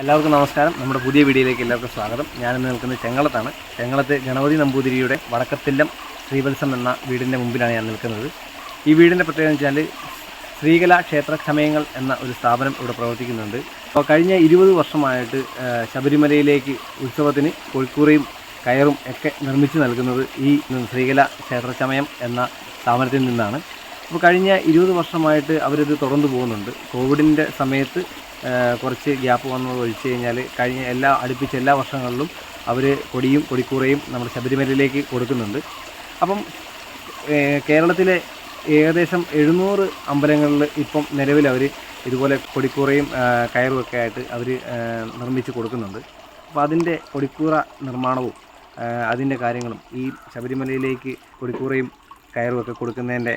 എല്ലാവർക്കും നമസ്കാരം. നമ്മുടെ പുതിയ വീഡിയോയിലേക്ക് എല്ലാവർക്കും സ്വാഗതം. ഞാനിന്ന് നിൽക്കുന്നത് ചെങ്ങളത്താണ് ചെങ്ങളത്ത് ഗണപതി നമ്പൂതിരിയുടെ വടക്കത്തില്ലം ശ്രീവത്സം എന്ന വീടിന്റെ മുമ്പിലാണ് ഞാൻ നിൽക്കുന്നത്. ഈ വീടിന്റെ പ്രത്യേകത വെച്ചാൽ ശ്രീകല ക്ഷേത്ര സമയങ്ങൾ എന്ന ഒരു സ്ഥാപനം ഇവിടെ പ്രവർത്തിക്കുന്നുണ്ട്. അപ്പോൾ കഴിഞ്ഞ ഇരുപത് വർഷമായിട്ട് ശബരിമലയിലേക്ക് ഉത്സവത്തിന് കോഴിക്കൂറയും കയറും ഒക്കെ നിർമ്മിച്ച് നൽകുന്നത് ഈ ശ്രീകല ക്ഷേത്ര സമയം എന്ന സ്ഥാപനത്തിൽ നിന്നാണ്. അപ്പോൾ കഴിഞ്ഞ ഇരുപത് വർഷമായിട്ട് അവരിത് തുടർന്നു പോകുന്നുണ്ട്. കോവിഡിന്റെ സമയത്ത് കുറച്ച് ഗ്യാപ്പ് വന്നത് ഒഴിച്ചു കഴിഞ്ഞാൽ കഴിഞ്ഞ എല്ലാ അടുപ്പിച്ച എല്ലാ വർഷങ്ങളിലും അവർ കൊടിയും കൊടിക്കൂറയും നമ്മുടെ ശബരിമലയിലേക്ക് കൊടുക്കുന്നുണ്ട്. അപ്പം കേരളത്തിലെ ഏകദേശം എഴുന്നൂറ് അമ്പലങ്ങളിൽ ഇപ്പം നിലവിൽ അവർ ഇതുപോലെ കൊടിക്കൂറയും കയറുമൊക്കെ ആയിട്ട് അവർ നിർമ്മിച്ച് കൊടുക്കുന്നുണ്ട്. അപ്പോൾ അതിന്റെ കൊടിക്കൂറ നിർമ്മാണവും അതിന്റെ കാര്യങ്ങളും ഈ ശബരിമലയിലേക്ക് കൊടിക്കൂറയും കയറുമൊക്കെ കൊടുക്കുന്നതിന്റെ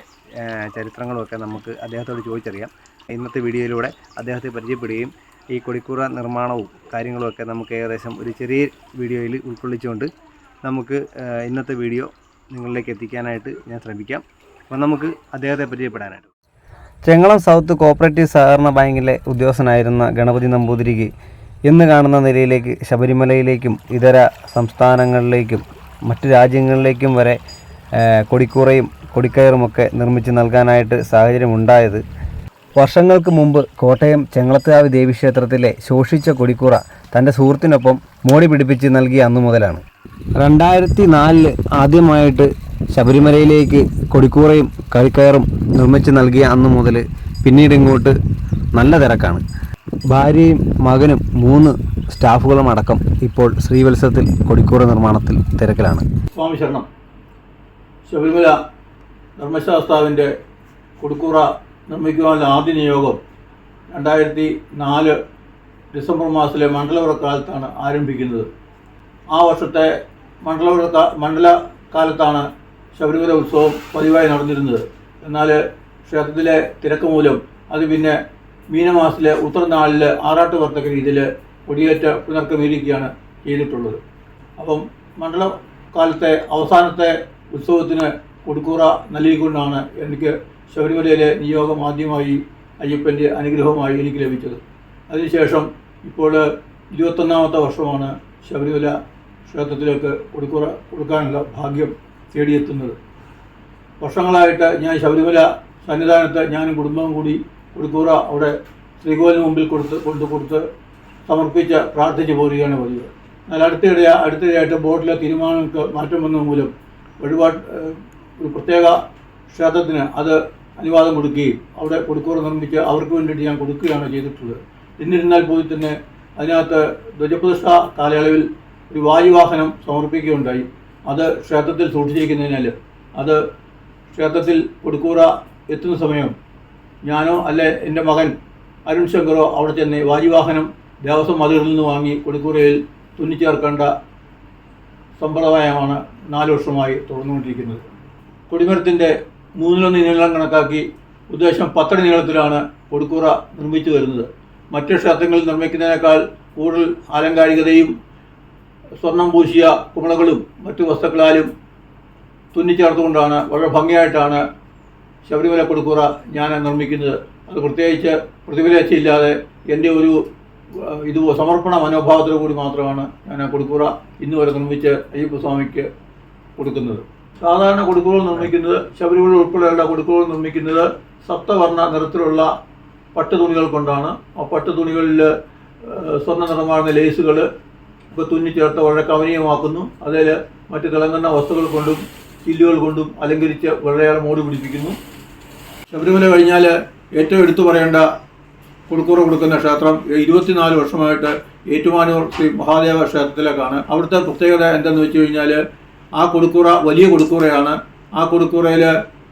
ചരിത്രങ്ങളുമൊക്കെ നമുക്ക് അദ്ദേഹത്തോട് ചോദിച്ചറിയാം. ഇന്നത്തെ വീഡിയോയിലൂടെ അദ്ദേഹത്തെ പരിചയപ്പെടുകയും ഈ കൊടിക്കൂറ നിർമ്മാണവും കാര്യങ്ങളുമൊക്കെ നമുക്ക് ഏകദേശം ഒരു ചെറിയ വീഡിയോയിൽ ഉൾക്കൊള്ളിച്ചുകൊണ്ട് നമുക്ക് ഇന്നത്തെ വീഡിയോ നിങ്ങളിലേക്ക് എത്തിക്കാനായിട്ട് ഞാൻ ശ്രമിക്കാം. അപ്പോൾ നമുക്ക് അദ്ദേഹത്തെ പരിചയപ്പെടാനായിട്ട്. ചെങ്ങളം സൗത്ത് കോപ്പറേറ്റീവ് സഹകരണ ബാങ്കിലെ ഉദ്യോഗസ്ഥനായിരുന്ന ഗണപതി നമ്പൂതിരിക്ക് ഇന്ന് കാണുന്ന നിലയിലേക്ക് ശബരിമലയിലേക്കും ഇതര സംസ്ഥാനങ്ങളിലേക്കും മറ്റു രാജ്യങ്ങളിലേക്കും വരെ കൊടിക്കൂറയും കൊടിക്കയറുമൊക്കെ നിർമ്മിച്ച് നൽകാനായിട്ട് സാഹചര്യമുണ്ടായത് വർഷങ്ങൾക്ക് മുമ്പ് കോട്ടയം ചെങ്ങളത്താവ് ദേവീക്ഷേത്രത്തിലെ ശോഷിച്ച കൊടിക്കൂറ തന്റെ സുഹൃത്തിനൊപ്പം മോടി പിടിപ്പിച്ച് നൽകിയ അന്നു മുതലാണ്. രണ്ടായിരത്തി നാലിൽ ആദ്യമായിട്ട് ശബരിമലയിലേക്ക് കൊടിക്കൂറയും കളിക്കയറും നിർമ്മിച്ച് നൽകിയ അന്നു മുതൽ പിന്നീട് ഇങ്ങോട്ട് നല്ല തിരക്കാണ്. ഭാര്യയും മകനും മൂന്ന് സ്റ്റാഫുകളും അടക്കം ഇപ്പോൾ ശ്രീവത്സവത്തിൽ കൊടിക്കൂറ നിർമ്മാണത്തിൽ തിരക്കിലാണ്. സ്വാമി ശരണം. ശബരിമല ധർമ്മശാസ്താവിന്റെ കുടുക്കൂറ നിർമ്മിക്കുവാനുള്ള ആദ്യ നിയോഗം രണ്ടായിരത്തി നാല് ഡിസംബർ മാസത്തിലെ മണ്ഡലവ്രക്കാലത്താണ് ആരംഭിക്കുന്നത്. ആ വർഷത്തെ മണ്ഡലവ്രക്ക മണ്ഡല കാലത്താണ് ശബരിമല ഉത്സവം പതിവായി നടന്നിരുന്നത്. എന്നാൽ ക്ഷേത്രത്തിലെ തിരക്ക് മൂലം അത് പിന്നെ മീനമാസത്തിലെ ഉത്തരനാളിൽ ആറാട്ട് വർത്തക രീതിയിൽ കൊടിയേറ്റ പുനർക്രമീകരിക്കുകയാണ് ചെയ്തിട്ടുള്ളത്. അപ്പം മണ്ഡല കാലത്തെ അവസാനത്തെ ഉത്സവത്തിന് കൊടുക്കൂറ നൽകിക്കൊണ്ടാണ് എനിക്ക് ശബരിമലയിലെ നിയോഗം ആദ്യമായി അയ്യപ്പന്റെ അനുഗ്രഹമായി എനിക്ക് ലഭിച്ചത്. അതിനുശേഷം ഇപ്പോൾ ഇരുപത്തൊന്നാമത്തെ വർഷമാണ് ശബരിമല ക്ഷേത്രത്തിലേക്ക് കൊടുക്കുറ കൊടുക്കാനുള്ള ഭാഗ്യം തേടിയെത്തുന്നത്. വർഷങ്ങളായിട്ട് ഞാൻ ശബരിമല സന്നിധാനത്ത് ഞാനും കുടുംബവും കൂടി കൊടുക്കൂറ അവിടെ ശ്രീകോവിലിന് മുമ്പിൽ കൊടുത്ത് കൊണ്ട് കൊടുത്ത് സമർപ്പിച്ച് പ്രാർത്ഥിച്ചു പോരുകയാണ് പതിവ്. എന്നാൽ അടുത്തിടെ അടുത്തിടെയായിട്ട് ബോർഡിലെ തീരുമാനങ്ങൾക്ക് മാറ്റം വന്നത് മൂലം ഒരു പ്രത്യേക ക്ഷേത്രത്തിന് അത് അനുവാദം കൊടുക്കുകയും അവിടെ കൊടുക്കൂറ നിർമ്മിച്ച് അവർക്ക് വേണ്ടിയിട്ട് ഞാൻ കൊടുക്കുകയാണ് ചെയ്തിട്ടുള്ളത്. എന്നിരുന്നാൽ പോയി തന്നെ അതിനകത്ത് ധ്വജപ്രതിഷ്ഠ കാലയളവിൽ ഒരു വായുവാഹനം സമർപ്പിക്കുകയുണ്ടായി. അത് ക്ഷേത്രത്തിൽ സൂക്ഷിച്ചിരിക്കുന്നതിനാൽ അത് ക്ഷേത്രത്തിൽ കൊടുക്കൂറ എത്തുന്ന സമയം ഞാനോ അല്ലെ എന്റെ മകൻ അരുൺ ശങ്കറോ അവിടെ ചെന്ന് വായുവാഹനം ദേവസ്വം മതിലിൽ നിന്ന് വാങ്ങി കൊടുക്കൂറയിൽ തുന്നിച്ചേർക്കേണ്ട സമ്പ്രദായമാണ് നാല് വർഷമായി തുടർന്നുകൊണ്ടിരിക്കുന്നത്. കൊടിമരത്തിന്റെ മൂന്നിലൊന്ന് നീളം കണക്കാക്കി ഉദ്ദേശം പത്തടി നീളത്തിലാണ് കൊടുക്കൂറ നിർമ്മിച്ചു വരുന്നത്. മറ്റു ക്ഷേത്രങ്ങളിൽ നിർമ്മിക്കുന്നതിനേക്കാൾ കൂടുതൽ ആലങ്കാരികതയും സ്വർണം പൂശിയ കുമളകളും മറ്റു വസ്തുക്കളാലും തുന്നിച്ചേർത്തുകൊണ്ടാണ് വളരെ ഭംഗിയായിട്ടാണ് ശബരിമല കൊടുക്കൂറ ഞാൻ നിർമ്മിക്കുന്നത്. അത് പ്രത്യേകിച്ച് പ്രതിഫലേച്ഛയില്ലാതെ എന്റെ ഒരു ഇത് സമർപ്പണ മനോഭാവത്തോടു കൂടി മാത്രമാണ് ഞാൻ ആ കൊടുക്കൂറ ഇന്ന് വരെ നിർമ്മിച്ച് അയ്യപ്പസ്വാമിക്ക് കൊടുക്കുന്നത്. സാധാരണ കൊടുക്കുകൾ നിർമ്മിക്കുന്നത് ശബരിമല ഉൾപ്പെടെയുള്ള കൊടുക്കുകൾ നിർമ്മിക്കുന്നത് സപ്തവർണ നിറത്തിലുള്ള പട്ട് തുണികൾ കൊണ്ടാണ്. ആ പട്ട് തുണികളിൽ സ്വർണ നിറമാർന്ന ലേസുകൾ ഒക്കെ തുന്നി ചേർത്ത് വളരെ കവനീയമാക്കുന്നു അതിൽ മറ്റ് തിളങ്ങുന്ന വസ്തുക്കൾ കൊണ്ടും ചില്ലുകൾ കൊണ്ടും അലങ്കരിച്ച് വളരെയേറെ മോടി പിടിപ്പിക്കുന്നു. ശബരിമല കഴിഞ്ഞാൽ ഏറ്റവും എടുത്തു പറയേണ്ട കൊടുക്കൂറ കൊടുക്കുന്ന ക്ഷേത്രം ഇരുപത്തിനാല് വർഷമായിട്ട് ഏറ്റുമാനൂർ ശ്രീ മഹാദേവ ക്ഷേത്രത്തിലേക്കാണ്. അവിടുത്തെ പ്രത്യേകത എന്തെന്ന് വെച്ച് കഴിഞ്ഞാൽ ആ കൊടുക്കൂറ വലിയ കൊടുക്കൂറയാണ്. ആ കൊടുക്കൂറയിൽ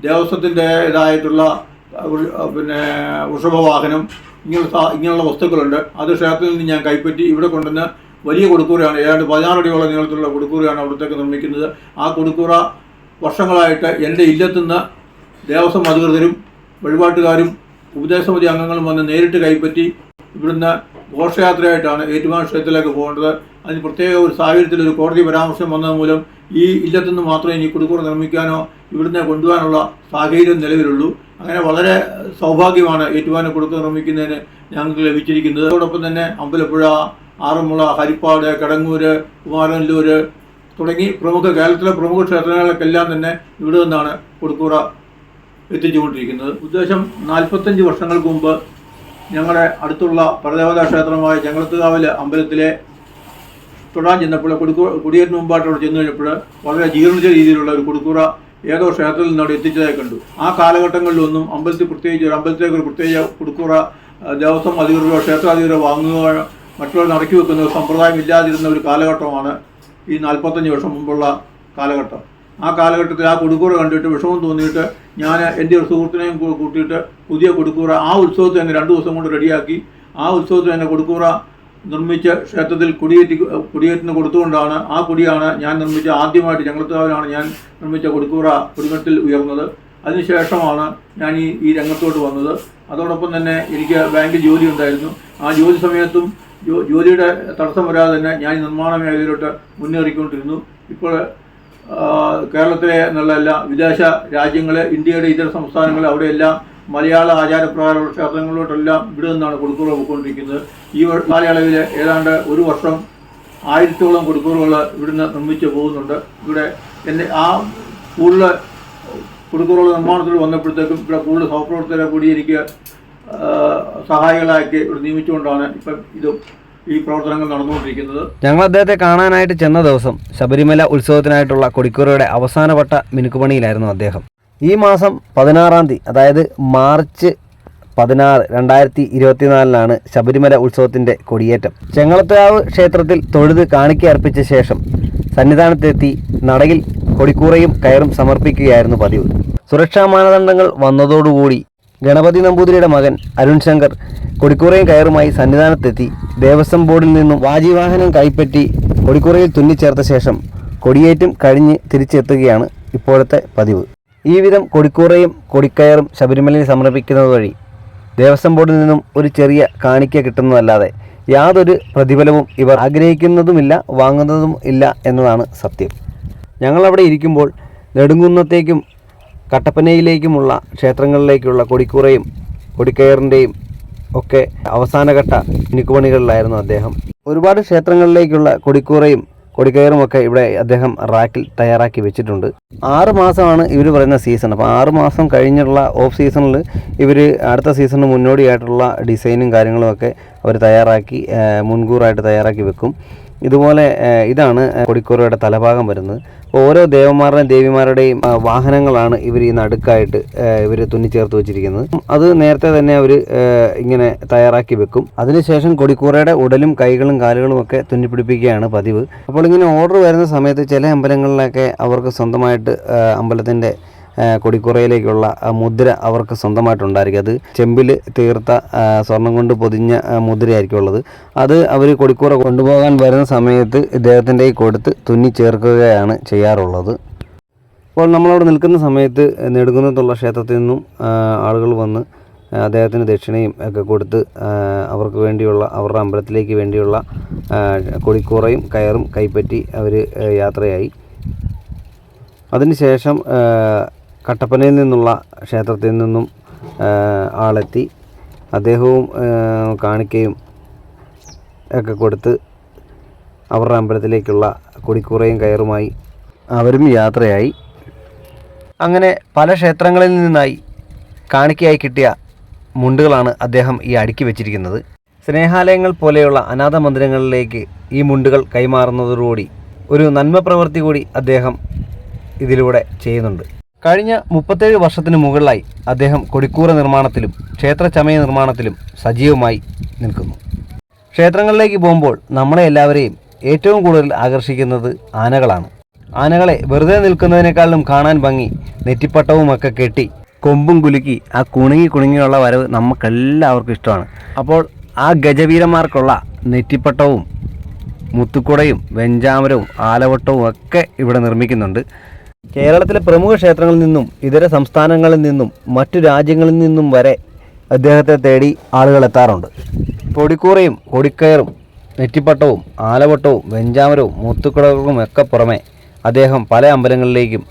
ദേവസ്വത്തിന്റെ ഇതായിട്ടുള്ള പിന്നെ വൃഷഭവാഹനം ഇങ്ങനെ ഇങ്ങനെയുള്ള വസ്തുക്കളുണ്ട്. അത് ക്ഷേത്രത്തിൽ നിന്ന് ഞാൻ കൈപ്പറ്റി ഇവിടെ കൊണ്ടുവന്ന് വലിയ കൊടുക്കൂറയാണ്. ഏതാണ്ട് പതിനാറടിയോളം നീളത്തിലുള്ള കൊടുക്കൂറയാണ് അവിടത്തേക്ക് നിർമ്മിക്കുന്നത്. ആ കൊടുക്കൂറ വർഷങ്ങളായിട്ട് എന്റെ ഇല്ലത്തുനിന്ന് ദേവസ്വം അധികൃതരും വഴിപാട്ടുകാരും ഉപദേശസമിതി അംഗങ്ങളും വന്ന് നേരിട്ട് കൈപ്പറ്റി ഇവിടുന്ന് ഘോഷയാത്രയായിട്ടാണ് ഏറ്റുമാൻ ക്ഷേത്രത്തിലേക്ക് പോകേണ്ടത്. അതിന് പ്രത്യേക ഒരു സാഹചര്യത്തിൽ ഒരു കോടതി പരാമർശം വന്നത് മൂലം ഈ ഇല്ലത്തുനിന്ന് മാത്രമേ ഇനി കുടുക്കൂറ നിർമ്മിക്കാനോ ഇവിടുന്ന് കൊണ്ടുപോകാനുള്ള സാഹചര്യം നിലവിലുള്ളൂ. അങ്ങനെ വളരെ സൗഭാഗ്യമാണ് ഏറ്റുമാനെ കൊടുക്കൂറ നിർമ്മിക്കുന്നതിന് ഞങ്ങൾക്ക് ലഭിച്ചിരിക്കുന്നത്. അതോടൊപ്പം തന്നെ അമ്പലപ്പുഴ ആറന്മുള ഹരിപ്പാട് കടങ്ങൂര് കുമാരനല്ലൂര് തുടങ്ങി പ്രമുഖ കേരളത്തിലെ പ്രമുഖ ക്ഷേത്രങ്ങൾക്കെല്ലാം തന്നെ ഇവിടെ നിന്നാണ് കൊടുക്കൂറ എത്തിച്ചുകൊണ്ടിരിക്കുന്നത്. ഉദ്ദേശം നാൽപ്പത്തഞ്ച് വർഷങ്ങൾക്ക് മുമ്പ് ഞങ്ങളുടെ അടുത്തുള്ള പരദേവതാ ക്ഷേത്രമായ ചങ്ങളത്തുകാവിലെ അമ്പലത്തിലെ തൊടാൻ ചെന്നപ്പോൾ കൊടുക്കൂ കുടിയേറ്റിന് മുമ്പായിട്ട് അവിടെ ചെന്ന് കഴിഞ്ഞപ്പോൾ വളരെ ജീർണിച്ച രീതിയിലുള്ള ഒരു കൊടുക്കൂറ ഏതോ ക്ഷേത്രത്തിൽ നിന്ന് അവിടെ എത്തിച്ചതായി കണ്ടു. ആ കാലഘട്ടങ്ങളിലൊന്നും അമ്പലത്തിൽ പ്രത്യേകിച്ച് ഒരു അമ്പലത്തിലേക്ക് ഒരു പ്രത്യേക കൊടുക്കൂറ ദേവസ്വം അധികൃതരോ ക്ഷേത്രാധികൃതരോ വാങ്ങുകയോ മറ്റുള്ളവർ നടക്കി വെക്കുന്ന സമ്പ്രദായം ഇല്ലാതിരുന്ന ഒരു കാലഘട്ടമാണ് ഈ നാൽപ്പത്തഞ്ച് വർഷം മുമ്പുള്ള കാലഘട്ടം. ആ കാലഘട്ടത്തിൽ ആ കൊടുക്കൂറ കണ്ടിട്ട് വിഷമം തോന്നിയിട്ട് ഞാൻ എന്റെ ഒരു സുഹൃത്തിനെയും കൂട്ടിയിട്ട് പുതിയ കൊടുക്കൂറ ആ ഉത്സവത്തെ തന്നെ രണ്ട് ദിവസം കൊണ്ട് റെഡിയാക്കി. ആ ഉത്സവത്തിൽ തന്നെ കൊടുക്കൂറ നിർമ്മിച്ച ക്ഷേത്രത്തിൽ കുടിയേറ്റി കുടിയേറ്റിന് കൊടുത്തുകൊണ്ടാണ് ആ കുടിയാണ് ഞാൻ നിർമ്മിച്ച ആദ്യമായിട്ട് ഞങ്ങളത്താവിലാണ് ഞാൻ നിർമ്മിച്ച കൊടുക്കൂറ കുടുംബത്തിൽ ഉയർന്നത്. അതിനുശേഷമാണ് ഞാൻ ഈ ഈ രംഗത്തോട്ട് വന്നത്. അതോടൊപ്പം തന്നെ എനിക്ക് ബാങ്കിൽ ജോലി ഉണ്ടായിരുന്നു. ആ ജോലി സമയത്തും ജോലിയുടെ തടസ്സം വരാതെ തന്നെ ഞാൻ നിർമ്മാണ മേഖലയിലോട്ട് മുന്നേറിക്കൊണ്ടിരുന്നു. ഇപ്പോൾ ആ, എന്നുള്ള എല്ലാ വിദേശ രാജ്യങ്ങളെ ഇന്ത്യയുടെ ഇതര സംസ്ഥാനങ്ങളെ അവിടെയെല്ലാം മലയാള ആചാരപ്രകാരമുള്ള ക്ഷേത്രങ്ങളിലോട്ടെല്ലാം ഇവിടെ നിന്നാണ് കൊടുക്കൂറ പോയിക്കൊണ്ടിരിക്കുന്നത്. ഈ കാലയളവിൽ ഏതാണ്ട് ഒരു വർഷം ആയിരത്തോളം കൊടുക്കൂറുകൾ ഇവിടുന്ന് നിർമ്മിച്ച് പോകുന്നുണ്ട്. ഇവിടെ എന്റെ ആ കൂടുതൽ കൊടുക്കൂറുകൾ നിർമ്മാണത്തിൽ വന്നപ്പോഴത്തേക്കും ഇവിടെ കൂടുതൽ സഹപ്രവർത്തകരെ കൂടി എനിക്ക് സഹായികളാക്കി ഇവിടെ നിയമിച്ചുകൊണ്ടാണ് ഇപ്പം ഇത് ഈ പ്രവർത്തനങ്ങൾ നടന്നുകൊണ്ടിരിക്കുന്നത്. ഞങ്ങൾ അദ്ദേഹത്തെ കാണാനായിട്ട് ചെന്ന ദിവസം ശബരിമല ഉത്സവത്തിനായിട്ടുള്ള കൊടിക്കൂറയുടെ അവസാനവട്ട മിനുക്കുപണിയിലായിരുന്നു അദ്ദേഹം. ഈ മാസം പതിനാറാം തീയതി അതായത് മാർച്ച് പതിനാറ് രണ്ടായിരത്തി ഇരുപത്തിനാലിനാണ് ശബരിമല ഉത്സവത്തിന്റെ കൊടിയേറ്റം. ചെങ്ങളത്താവ് ക്ഷേത്രത്തിൽ തൊഴുത് കാണിക്ക അർപ്പിച്ച ശേഷം സന്നിധാനത്തെത്തി നടയിൽ കൊടിക്കൂറയും കയറും സമർപ്പിക്കുകയായിരുന്നു പതിവ്. സുരക്ഷാ മാനദണ്ഡങ്ങൾ വന്നതോടുകൂടി ഗണപതി നമ്പൂതിരിയുടെ മകൻ അരുൺ ശങ്കർ കൊടിക്കൂറയും കയറുമായി സന്നിധാനത്തെത്തി. ദേവസ്വം ബോർഡിൽ നിന്നും വാജിവാഹനം കൈപ്പറ്റി കൊടിക്കൂറയിൽ തുന്നിച്ചേർത്ത ശേഷം കൊടിയേറ്റും കഴിഞ്ഞ് തിരിച്ചെത്തുകയാണ് ഇപ്പോഴത്തെ പതിവ്. ഈ വിധം കൊടിക്കൂറയും കൊടിക്കയറും ശബരിമലയിൽ സമർപ്പിക്കുന്നത് വഴി ദേവസ്വം ബോർഡിൽ നിന്നും ഒരു ചെറിയ കാണിക്ക കിട്ടുന്നതല്ലാതെ യാതൊരു പ്രതിഫലവും ഇവർ ആഗ്രഹിക്കുന്നതുമില്ല വാങ്ങുന്നതും ഇല്ല എന്നതാണ് സത്യം. ഞങ്ങളവിടെ ഇരിക്കുമ്പോൾ നെടുങ്കുന്നത്തേക്കും കട്ടപ്പനയിലേക്കുമുള്ള ക്ഷേത്രങ്ങളിലേക്കുള്ള കൊടിക്കൂറയും കൊടിക്കയറിന്റെയും ഒക്കെ അവസാനഘട്ട മിനുക്കുപണികളിലായിരുന്നു അദ്ദേഹം. ഒരുപാട് ക്ഷേത്രങ്ങളിലേക്കുള്ള കൊടിക്കൂറയും കൊടിക്കയറും ഒക്കെ ഇവിടെ അദ്ദേഹം റാക്കിൽ തയ്യാറാക്കി വെച്ചിട്ടുണ്ട്. ആറ് മാസമാണ് ഇവർ പറയുന്ന സീസൺ. അപ്പോൾ ആറ് മാസം കഴിഞ്ഞുള്ള ഓഫ് സീസണിൽ ഇവർ അടുത്ത സീസണിന് മുന്നോടിയായിട്ടുള്ള ഡിസൈനും കാര്യങ്ങളും ഒക്കെ അവർ തയ്യാറാക്കി മുൻകൂറായിട്ട് തയ്യാറാക്കി വെക്കും. ഇതുപോലെ ഇതാണ് കൊടിക്കൂറയുടെ തലഭാഗം വരുന്നത്. അപ്പോൾ ഓരോ ദേവന്മാരുടെയും ദേവിമാരുടെയും വാഹനങ്ങളാണ് ഇവർ ഈ നടുക്കായിട്ട് ഇവർ തുന്നിച്ചേർത്ത് വെച്ചിരിക്കുന്നത്. അത് നേരത്തെ തന്നെ അവർ ഇങ്ങനെ തയ്യാറാക്കി വെക്കും. അതിനുശേഷം കൊടിക്കൂറയുടെ ഉടലും കൈകളും കാലുകളും ഒക്കെ തുന്നിപ്പിടിപ്പിക്കുകയാണ് പതിവ്. അപ്പോൾ ഇങ്ങനെ ഓർഡർ വരുന്ന സമയത്ത് ചില അമ്പലങ്ങളിലൊക്കെ അവർക്ക് സ്വന്തമായിട്ട് അമ്പലത്തിന്റെ കൊടിക്കുറയിലേക്കുള്ള മുദ്ര അവർക്ക് സ്വന്തമായിട്ടുണ്ടായിരിക്കും. അത് ചെമ്പിൽ തീർത്ത സ്വർണം കൊണ്ട് പൊതിഞ്ഞ മുദ്രയായിരിക്കും ഉള്ളത് അത് അവർ കൊടിക്കുറ കൊണ്ടുപോകാൻ വരുന്ന സമയത്ത് ഇദ്ദേഹത്തിന്റെ കൊടുത്ത് തുന്നി ചേർക്കുകയാണ് ചെയ്യാറുള്ളത്. അപ്പോൾ നമ്മളവിടെ നിൽക്കുന്ന സമയത്ത് നെടുകുന്നത്തുള്ള ക്ഷേത്രത്തിൽ നിന്നും ആളുകൾ വന്ന് അദ്ദേഹത്തിന് ദക്ഷിണയും ഒക്കെ കൊടുത്ത് അവർക്ക് വേണ്ടിയുള്ള അവരുടെ അമ്പലത്തിലേക്ക് വേണ്ടിയുള്ള കൊടിക്കൂറയും കയറും കൈപ്പറ്റി അവർ യാത്രയായി. അതിനുശേഷം കട്ടപ്പനയിൽ നിന്നുള്ള ക്ഷേത്രത്തിൽ നിന്നും ആളെത്തി. അദ്ദേഹവും കാണിക്കയും ഒക്കെ കൊടുത്ത് അവരുടെ അമ്പലത്തിലേക്കുള്ള കൊടിക്കൂറയും കയറുമായി അവരും യാത്രയായി. അങ്ങനെ പല ക്ഷേത്രങ്ങളിൽ നിന്നായി കാണിക്കയായി കിട്ടിയ മുണ്ടുകളാണ് അദ്ദേഹം ഈ അടുക്കി വെച്ചിരിക്കുന്നത്. സ്നേഹാലയങ്ങൾ പോലെയുള്ള അനാഥ മന്ദിരങ്ങളിലേക്ക് ഈ മുണ്ടുകൾ കൈമാറുന്നതോടുകൂടി ഒരു നന്മ പ്രവൃത്തി കൂടി അദ്ദേഹം ഇതിലൂടെ ചെയ്യുന്നുണ്ട്. കഴിഞ്ഞ മുപ്പത്തേഴ് വർഷത്തിന് മുകളിലായി അദ്ദേഹം കൊടിക്കൂറ നിർമ്മാണത്തിലും ക്ഷേത്രചമയ നിർമ്മാണത്തിലും സജീവമായി നിൽക്കുന്നു. ക്ഷേത്രങ്ങളിലേക്ക് പോകുമ്പോൾ നമ്മളെ എല്ലാവരെയും ഏറ്റവും കൂടുതൽ ആകർഷിക്കുന്നത് ആനകളാണ്. ആനകളെ വെറുതെ നിൽക്കുന്നതിനേക്കാളും കാണാൻ ഭംഗി നെറ്റിപ്പട്ടവുമൊക്കെ കെട്ടി കൊമ്പും കുലുക്കി ആ കുണുങ്ങി കുണുങ്ങിയുള്ള വരവ് നമുക്കെല്ലാവർക്കും ഇഷ്ടമാണ്. അപ്പോൾ ആ ഗജവീരന്മാർക്കുള്ള നെറ്റിപ്പട്ടവും മുത്തുക്കുടയും വെഞ്ചാമരവും ആലവട്ടവും ഒക്കെ ഇവിടെ നിർമ്മിക്കുന്നുണ്ട്. കേരളത്തിലെ പ്രമുഖ ക്ഷേത്രങ്ങളിൽ നിന്നും ഇതര സംസ്ഥാനങ്ങളിൽ നിന്നും മറ്റു രാജ്യങ്ങളിൽ നിന്നും വരെ അദ്ദേഹത്തെ തേടി ആളുകൾ എത്താറുണ്ട്. പൊടിക്കൂറയും കൊടിക്കയറും നെറ്റിപ്പട്ടവും ആലവട്ടവും വെഞ്ചാമരവും മുത്തുക്കുടകൾക്കും ഒക്കെ പുറമെ അദ്ദേഹം പല അമ്പലങ്ങളിലേക്കും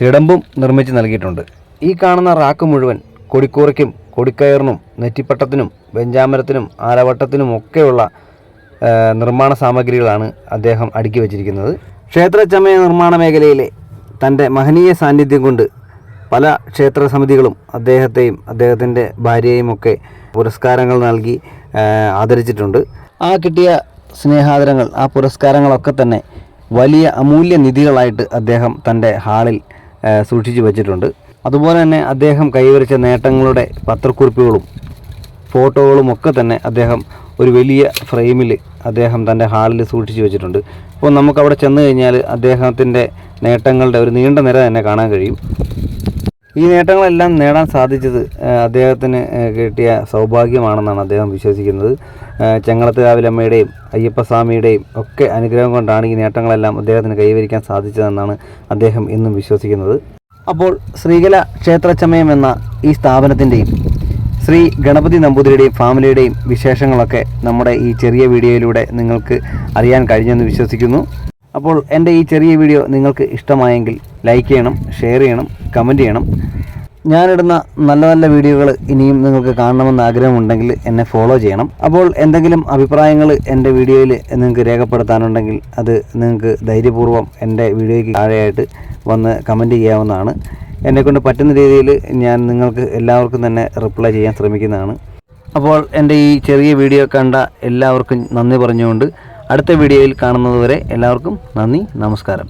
തിടമ്പും നിർമ്മിച്ച് നൽകിയിട്ടുണ്ട്. ഈ കാണുന്ന റാക്ക് മുഴുവൻ കൊടിക്കൂറയ്ക്കും കൊടിക്കയറിനും നെറ്റിപ്പട്ടത്തിനും വെഞ്ചാമരത്തിനും ആലവട്ടത്തിനും ഒക്കെയുള്ള നിർമ്മാണ സാമഗ്രികളാണ് അദ്ദേഹം അടുക്കി വച്ചിരിക്കുന്നത്. ക്ഷേത്രചമയ നിർമ്മാണ മേഖലയിലെ തന്റെ മഹനീയ സാന്നിധ്യം കൊണ്ട് പല ക്ഷേത്ര സമിതികളും അദ്ദേഹത്തെയും അദ്ദേഹത്തിന്റെ ഭാര്യയെയും ഒക്കെ പുരസ്കാരങ്ങൾ നൽകി ആദരിച്ചിട്ടുണ്ട്. ആ കിട്ടിയ സ്നേഹാദരങ്ങൾ ആ പുരസ്കാരങ്ങളൊക്കെ തന്നെ വലിയ അമൂല്യ നിധികളായിട്ട് അദ്ദേഹം തന്റെ ഹാളിൽ സൂക്ഷിച്ചു വച്ചിട്ടുണ്ട്. അതുപോലെ തന്നെ അദ്ദേഹം കൈവരിച്ച നേട്ടങ്ങളുടെ പത്രക്കുറിപ്പുകളും ഫോട്ടോകളും ഒക്കെ തന്നെ അദ്ദേഹം ഒരു വലിയ ഫ്രെയിമിൽ അദ്ദേഹം തന്റെ ഹാളിൽ സൂക്ഷിച്ചു വെച്ചിട്ടുണ്ട്. അപ്പോൾ നമുക്കവിടെ ചെന്ന് കഴിഞ്ഞാൽ അദ്ദേഹത്തിന്റെ നേട്ടങ്ങളുടെ ഒരു നീണ്ട നിര തന്നെ കാണാൻ കഴിയും. ഈ നേട്ടങ്ങളെല്ലാം നേടാൻ സാധിച്ചത് അദ്ദേഹത്തിന് കിട്ടിയ സൗഭാഗ്യമാണെന്നാണ് അദ്ദേഹം വിശ്വസിക്കുന്നത്. ചെങ്ങളത്ത് രാവിലമ്മയുടെയും അയ്യപ്പസ്വാമിയുടെയും ഒക്കെ അനുഗ്രഹം കൊണ്ടാണ് ഈ നേട്ടങ്ങളെല്ലാം അദ്ദേഹത്തിന് കൈവരിക്കാൻ സാധിച്ചതെന്നാണ് അദ്ദേഹം ഇന്നും വിശ്വസിക്കുന്നത്. അപ്പോൾ ശ്രീകല ക്ഷേത്രചമയം എന്ന ഈ സ്ഥാപനത്തിന്റെയും ശ്രീ ഗണപതി നമ്പൂതിരിയുടെയും ഫാമിലിയുടെയും വിശേഷങ്ങളൊക്കെ നമ്മുടെ ഈ ചെറിയ വീഡിയോയിലൂടെ നിങ്ങൾക്ക് അറിയാൻ കഴിഞ്ഞെന്ന് വിശ്വസിക്കുന്നു. അപ്പോൾ എന്റെ ഈ ചെറിയ വീഡിയോ നിങ്ങൾക്ക് ഇഷ്ടമായെങ്കിൽ ലൈക്ക് ചെയ്യണം ഷെയർ ചെയ്യണം കമന്റ് ചെയ്യണം. ഞാനിടുന്ന നല്ല നല്ല വീഡിയോകൾ ഇനിയും നിങ്ങൾക്ക് കാണണമെന്ന് ആഗ്രഹമുണ്ടെങ്കിൽ എന്നെ ഫോളോ ചെയ്യണം. അപ്പോൾ എന്തെങ്കിലും അഭിപ്രായങ്ങൾ എന്റെ വീഡിയോയിൽ നിങ്ങൾക്ക് രേഖപ്പെടുത്താനുണ്ടെങ്കിൽ അത് നിങ്ങൾക്ക് ധൈര്യപൂർവം എന്റെ വീഡിയോയ്ക്ക് താഴെയായിട്ട് വന്ന് കമന്റ് ചെയ്യാവുന്നതാണ്. എന്നെക്കൊണ്ട് പറ്റുന്ന രീതിയിൽ ഞാൻ നിങ്ങൾക്ക് എല്ലാവർക്കും തന്നെ റിപ്ലൈ ചെയ്യാൻ ശ്രമിക്കുന്നതാണ്. അപ്പോൾ എന്റെ ഈ ചെറിയ വീഡിയോ കണ്ട എല്ലാവർക്കും നന്ദി പറഞ്ഞുകൊണ്ട് അടുത്ത വീഡിയോയിൽ കാണുന്നതുവരെ എല്ലാവർക്കും നന്ദി നമസ്കാരം.